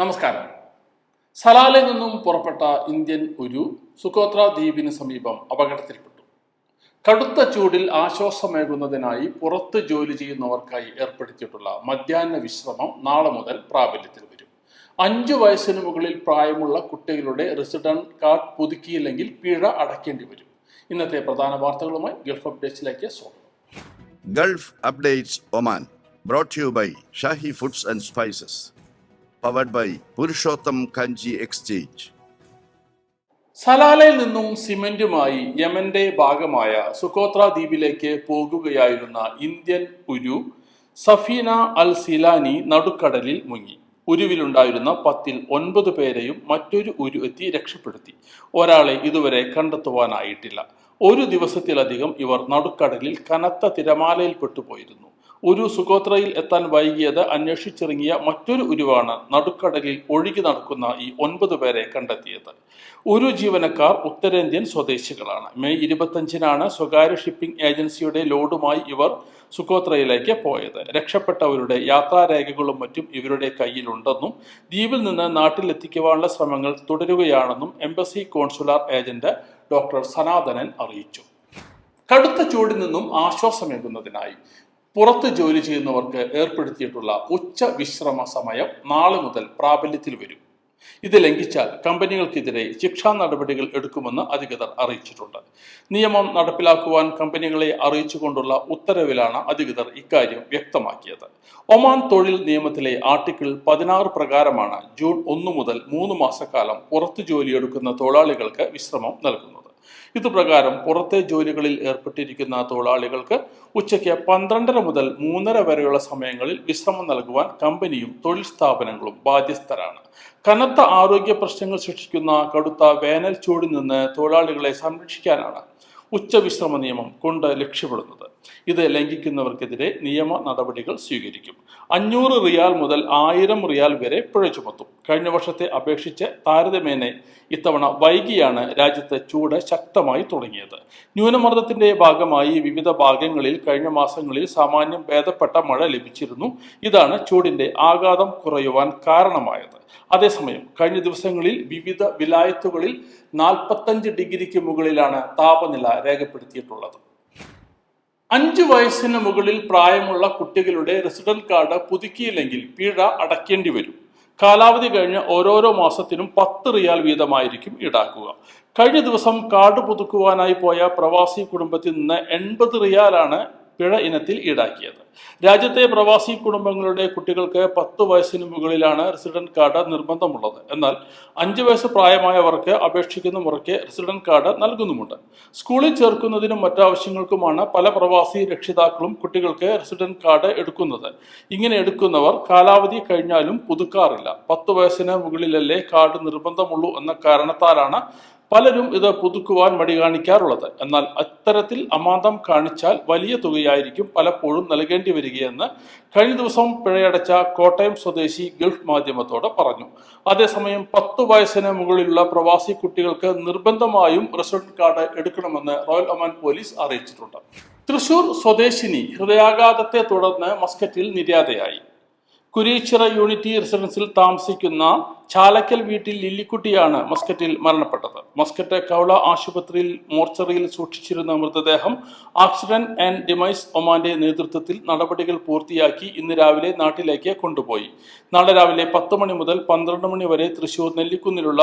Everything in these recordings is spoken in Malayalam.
നമസ്കാരം. സലാലിൽ നിന്നും പുറപ്പെട്ട ഇന്ത്യൻ ഒരു സുഖോത്ര ദ്വീപിന് സമീപം അപകടത്തിൽപ്പെട്ടു. കടുത്ത ചൂടിൽ ആശ്വാസമേകുന്നതിനായി പുറത്ത് ജോലി ചെയ്യുന്നവർക്കായി ഏർപ്പെടുത്തിയിട്ടുള്ള മധ്യാഹ്ന വിശ്രമം നാളെ മുതൽ പ്രാബല്യത്തിൽ വരും. അഞ്ചു വയസ്സിന് മുകളിൽ പ്രായമുള്ള കുട്ടികളുടെ റെസിഡന്റ് കാർഡ് പുതുക്കിയില്ലെങ്കിൽ പിഴ അടയ്ക്കേണ്ടി വരും. ഇന്നത്തെ പ്രധാന വാർത്തകളുമായി ഗൾഫ് അപ്ഡേറ്റ്സിലേക്ക് സ്വാഗതം. Gulf updates Oman brought you by Shahi foods and and Spices. By by Kanchi exchange. സലാലയിൽ നിന്നും സിമന്റുമായി യമന്റെ ഭാഗമായ സുക്കോത്ര ദ്വീപിലേക്ക് പോകുകയായിരുന്ന ഇന്ത്യൻ ഉരു സഫീന അൽ സിലാനി നടുക്കടലിൽ മുങ്ങി ഉരുവിലുണ്ടായിരുന്ന പത്തിൽ ഒൻപത് പേരെയും മറ്റൊരു ഉരു എത്തി രക്ഷപ്പെടുത്തി ഒരാളെ ഇതുവരെ കണ്ടെത്തുവാനായിട്ടില്ല ഒരു ദിവസത്തിലധികം ഇവർ നടുക്കടലിൽ കനത്ത തിരമാലയിൽപ്പെട്ടു പെട്ടുപോയിരുന്നു ഒരു സുഗോത്രയിൽ എത്താൻ വൈകിയത് അന്വേഷിച്ചിറങ്ങിയ മറ്റൊരു ഉരുവാണ് നടുക്കടലിൽ ഒഴുകി നടക്കുന്ന ഈ ഒൻപത് പേരെ കണ്ടെത്തിയത്. ഒരു ജീവനക്കാർ ഉത്തരേന്ത്യൻ സ്വദേശികളാണ്. മെയ് ഇരുപത്തഞ്ചിനാണ് സ്വകാര്യ ഷിപ്പിംഗ് ഏജൻസിയുടെ ലോഡുമായി ഇവർ സുക്കോത്രയിലേക്ക് പോയത്. രക്ഷപ്പെട്ടവരുടെ യാത്രാരേഖകളും മറ്റും ഇവരുടെ കയ്യിലുണ്ടെന്നും ദ്വീപിൽ നിന്ന് നാട്ടിലെത്തിക്കുവാനുള്ള ശ്രമങ്ങൾ തുടരുകയാണെന്നും embassy consular agent doctor Sanathanan അറിയിച്ചു. കടുത്ത ചൂടിൽ നിന്നും ആശ്വാസമേകുന്നതിനായി പുറത്ത് ജോലി ചെയ്യുന്നവർക്ക് ഏർപ്പെടുത്തിയിട്ടുള്ള ഉച്ച വിശ്രമ സമയം നാളെ മുതൽ പ്രാബല്യത്തിൽ വരും. ഇത് ലംഘിച്ചാൽ കമ്പനികൾക്കെതിരെ ശിക്ഷാ നടപടികൾ എടുക്കുമെന്ന് അധികൃതർ അറിയിച്ചിട്ടുണ്ട്. നിയമം നടപ്പിലാക്കുവാൻ കമ്പനികളെ അറിയിച്ചുകൊണ്ടുള്ള ഉത്തരവിലാണ് അധികൃതർ ഇക്കാര്യം വ്യക്തമാക്കിയത്. ഒമാൻ തൊഴിൽ നിയമത്തിലെ ആർട്ടിക്കിൾ പതിനാറ് പ്രകാരമാണ് ജൂൺ ഒന്ന് മുതൽ മൂന്ന് മാസക്കാലം പുറത്തു ജോലിയെടുക്കുന്ന തൊഴിലാളികൾക്ക് വിശ്രമം നൽകുന്നത്. ഇതുപ്രകാരം പുറത്തെ ജോലികളിൽ ഏർപ്പെട്ടിരിക്കുന്ന തൊഴിലാളികൾക്ക് ഉച്ചയ്ക്ക് പന്ത്രണ്ടര മുതൽ മൂന്നര വരെയുള്ള സമയങ്ങളിൽ വിശ്രമം നൽകുവാൻ കമ്പനിയും തൊഴിൽ സ്ഥാപനങ്ങളും ബാധ്യസ്ഥരാണ്. കനത്ത ആരോഗ്യ പ്രശ്നങ്ങൾ സൃഷ്ടിക്കുന്ന കടുത്ത വേനൽ ചൂടിൽ നിന്ന് തൊഴിലാളികളെ സംരക്ഷിക്കാനാണ് ഉച്ചവിശ്രമ നിയമം കൊണ്ട് ലക്ഷ്യമിടുന്നത്. ഇത് ലംഘിക്കുന്നവർക്കെതിരെ നിയമ നടപടികൾ സ്വീകരിക്കും. അഞ്ഞൂറ് റിയാൽ മുതൽ ആയിരം റിയാൽ വരെ പിഴ ചുമത്തും. കഴിഞ്ഞ വർഷത്തെ അപേക്ഷിച്ച് താരതമ്യേനെ ഇത്തവണ വൈകിയാണ് രാജ്യത്ത് ചൂട് ശക്തമായി തുടങ്ങിയത്. ന്യൂനമർദ്ദത്തിന്റെ ഭാഗമായി വിവിധ ഭാഗങ്ങളിൽ കഴിഞ്ഞ മാസങ്ങളിൽ സാമാന്യം ഭേദപ്പെട്ട മഴ ലഭിച്ചിരുന്നു. ഇതാണ് ചൂടിന്റെ ആഘാതം കുറയുവാൻ കാരണമായത്. അതേസമയം കഴിഞ്ഞ ദിവസങ്ങളിൽ വിവിധ വിലായത്തുകളിൽ നാൽപ്പത്തഞ്ച് ഡിഗ്രിക്ക് മുകളിലാണ് താപനില രേഖപ്പെടുത്തിയിട്ടുള്ളത്. അഞ്ചു വയസ്സിന് മുകളിൽ പ്രായമുള്ള കുട്ടികളുടെ റെസിഡന്റ് കാർഡ് പുതുക്കിയില്ലെങ്കിൽ പിഴ അടയ്ക്കേണ്ടി വരും. കാലാവധി കഴിഞ്ഞ് ഓരോരോ മാസത്തിനും പത്ത് റിയാൽ വീതമായിരിക്കും ഈടാക്കുക. കഴിഞ്ഞ ദിവസം കാർഡ് പുതുക്കുവാനായി പോയ പ്രവാസി കുടുംബത്തിൽ നിന്ന് എൺപത് റിയാലാണ് പിഴ ഇനത്തിൽ ഈടാക്കിയത്. രാജ്യത്തെ പ്രവാസി കുടുംബങ്ങളുടെ കുട്ടികൾക്ക് പത്ത് വയസ്സിന് മുകളിലാണ് റെസിഡന്റ് കാർഡ് നിർബന്ധമുള്ളത്. എന്നാൽ അഞ്ച് വയസ്സ് പ്രായമായവർക്ക് അപേക്ഷിക്കുന്ന മുറയ്ക്ക് റെസിഡന്റ് കാർഡ് നൽകുന്നുമുണ്ട്. സ്കൂളിൽ ചേർക്കുന്നതിനും മറ്റാവശ്യങ്ങൾക്കുമാണ് പല പ്രവാസി രക്ഷിതാക്കളും കുട്ടികൾക്ക് റെസിഡന്റ് കാർഡ് എടുക്കുന്നത്. ഇങ്ങനെ എടുക്കുന്നവർ കാലാവധി കഴിഞ്ഞാലും പുതുക്കാറില്ല. പത്ത് വയസ്സിന് മുകളിലല്ലേ കാർഡ് നിർബന്ധമുള്ളൂ എന്ന കാരണത്താലാണ് പലരും ഇത് പുതുക്കുവാൻ മടി കാണിക്കാറുള്ളത്. എന്നാൽ അത്തരത്തിൽ അമാന്തം കാണിച്ചാൽ വലിയ തുകയായിരിക്കും പലപ്പോഴും നൽകേണ്ടി വരികയെന്ന് കഴിഞ്ഞ ദിവസം പിഴയടച്ച കോട്ടയം സ്വദേശി ഗൾഫ് മാധ്യമത്തോട് പറഞ്ഞു. അതേസമയം പത്ത് വയസ്സിന് മുകളിലുള്ള പ്രവാസി കുട്ടികൾക്ക് നിർബന്ധമായും റെസിഡന്റ് കാർഡ് എടുക്കണമെന്ന് റോയൽ ഒമാൻ പോലീസ് അറിയിച്ചിട്ടുണ്ട്. തൃശൂർ സ്വദേശിനി ഹൃദയാഘാതത്തെ തുടർന്ന് മസ്കറ്റിൽ നിര്യാതയായി. കുരീച്ചിറ യൂണിറ്റി റെസിഡൻസിൽ താമസിക്കുന്ന ചാലക്കൽ വീട്ടിൽ ലില്ലിക്കുട്ടിയാണ് മസ്കറ്റിൽ മരണപ്പെട്ടത്. മസ്കറ്റ് കൗള ആശുപത്രിയിൽ മോർച്ചറിയിൽ സൂക്ഷിച്ചിരുന്ന മൃതദേഹം ആക്സിഡന്റ് ആൻഡ് ഡിമൈസ് ഒമാന്റെ നേതൃത്വത്തിൽ നടപടികൾ പൂർത്തിയാക്കി ഇന്ന് രാവിലെ നാട്ടിലേക്ക് കൊണ്ടുപോയി. നാളെ രാവിലെ പത്ത് മണി മുതൽ പന്ത്രണ്ട് മണി വരെ തൃശൂർ നെല്ലിക്കുന്നിലുള്ള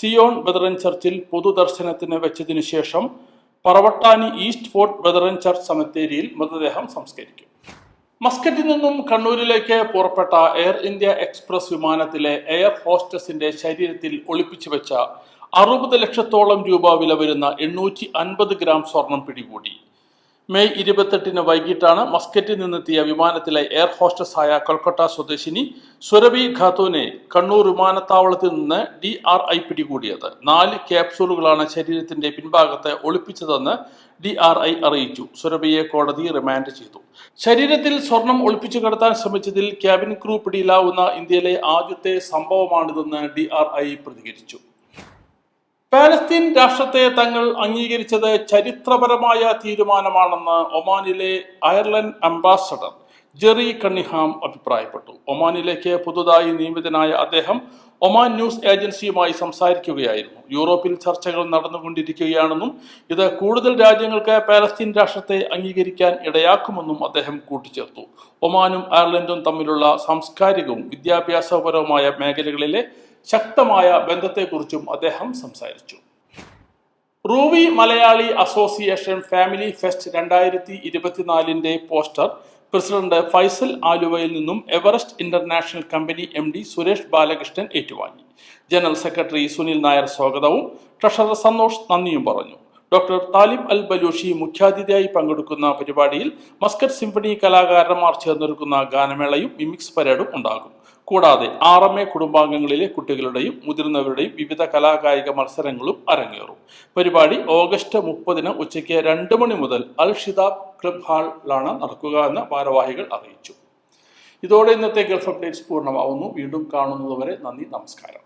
സിയോൺ ബദറൻ ചർച്ചിൽ പൊതുദർശനത്തിന് വെച്ചതിനു ശേഷം പറവട്ടാനി ഈസ്റ്റ് ഫോർട്ട് ബദറൻ ചർച്ച് സെമത്തേരിയിൽ മൃതദേഹം സംസ്കരിക്കും. മസ്കറ്റിൽ നിന്നും കണ്ണൂരിലേക്ക് പുറപ്പെട്ട എയർ ഇന്ത്യ എക്സ്പ്രസ് വിമാനത്തിലെ എയർ ഹോസ്റ്റസിന്റെ ശരീരത്തിൽ ഒളിപ്പിച്ചു വെച്ച അറുപത് ലക്ഷത്തോളം രൂപ വില വരുന്ന എണ്ണൂറ്റി അൻപത് ഗ്രാം സ്വർണം പിടികൂടി. മെയ് ഇരുപത്തെട്ടിന് വൈകിട്ടാണ് മസ്കറ്റിൽ നിന്നെത്തിയ വിമാനത്തിലെ എയർ ഹോസ്റ്റസായ കൊൽക്കത്ത സ്വദേശിനി സുരഭി ഖാത്തൂനെ കണ്ണൂർ വിമാനത്താവളത്തിൽ നിന്ന് ഡി ആർ ഐ പിടികൂടിയത്. നാല് ക്യാപ്സൂളുകളാണ് ശരീരത്തിന്റെ പിൻഭാഗത്തെ ഒളിപ്പിച്ചതെന്ന് ഡി ആർ ഐ അറിയിച്ചു. സുരഭിയെ കോടതി റിമാൻഡ് ചെയ്തു. ശരീരത്തിൽ സ്വർണം ഒളിപ്പിച്ചു കടത്താൻ ശ്രമിച്ചതിൽ ക്യാബിൻ ക്രൂ പിടിയിലാവുന്ന ഇന്ത്യയിലെ ആദ്യത്തെ സംഭവമാണിതെന്ന് ഡി ആർ ഐ പ്രതികരിച്ചു. പാലസ്തീൻ രാഷ്ട്രത്തെ തങ്ങൾ അംഗീകരിച്ചത് ചരിത്രപരമായ തീരുമാനമാണെന്ന് ഒമാനിലെ അയർലൻഡ് അംബാസഡർ ജെറി കണ്ണിഹാം അഭിപ്രായപ്പെട്ടു. ഒമാനിലേക്ക് പുതുതായി നിയമിതനായ അദ്ദേഹം ഒമാൻ ന്യൂസ് ഏജൻസിയുമായി സംസാരിക്കുകയായിരുന്നു. യൂറോപ്പിൽ ചർച്ചകൾ നടന്നുകൊണ്ടിരിക്കുകയാണെന്നും ഇത് കൂടുതൽ രാജ്യങ്ങൾക്ക് പാലസ്തീൻ രാഷ്ട്രത്തെ അംഗീകരിക്കാൻ ഇടയാക്കുമെന്നും അദ്ദേഹം കൂട്ടിച്ചേർത്തു. ഒമാനും അയർലൻഡും തമ്മിലുള്ള സാംസ്കാരികവും വിദ്യാഭ്യാസപരവുമായ മേഖലകളിലെ ശക്തമായ ബന്ധത്തെക്കുറിച്ചും അദ്ദേഹം സംസാരിച്ചു. Ruwi Malayali association family fest രണ്ടായിരത്തി ഇരുപത്തിനാലിന്റെ പോസ്റ്റർ പ്രസിഡന്റ് ഫൈസൽ ആലുവയിൽ നിന്നും Everest international company M D Suresh Balakrishnan ഏറ്റുവാങ്ങി. ജനറൽ സെക്രട്ടറി സുനിൽ നായർ സ്വാഗതവും ട്രഷറർ സന്തോഷ് നന്ദിയും പറഞ്ഞു. ഡോക്ടർ താലിബ് അൽ ബലൂഷി മുഖ്യാതിഥിയായി പങ്കെടുക്കുന്ന പരിപാടിയിൽ മസ്കറ്റ് സിംഫണി കലാകാരന്മാർ ചേർന്നൊരുക്കുന്ന ഗാനമേളയും മിമിക്സ് പരേഡും ഉണ്ടാകും. കൂടാതെ ആർ എം എ കുടുംബാംഗങ്ങളിലെ കുട്ടികളുടെയും മുതിർന്നവരുടെയും വിവിധ കലാകായിക മത്സരങ്ങളും അരങ്ങേറും. പരിപാടി ഓഗസ്റ്റ് മുപ്പതിന് ഉച്ചയ്ക്ക് രണ്ട് മണി മുതൽ അൽ ഷിതാബ് ക്ലബ് ഹാളിലാണ് നടക്കുക എന്ന് ഭാരവാഹികൾ അറിയിച്ചു. ഇതോടെ ഇന്നത്തെ ഗൾഫ് അപ്ഡേറ്റ്സ് പൂർണമാവുന്നു. വീണ്ടും കാണുന്നതുവരെ നന്ദി നമസ്കാരം.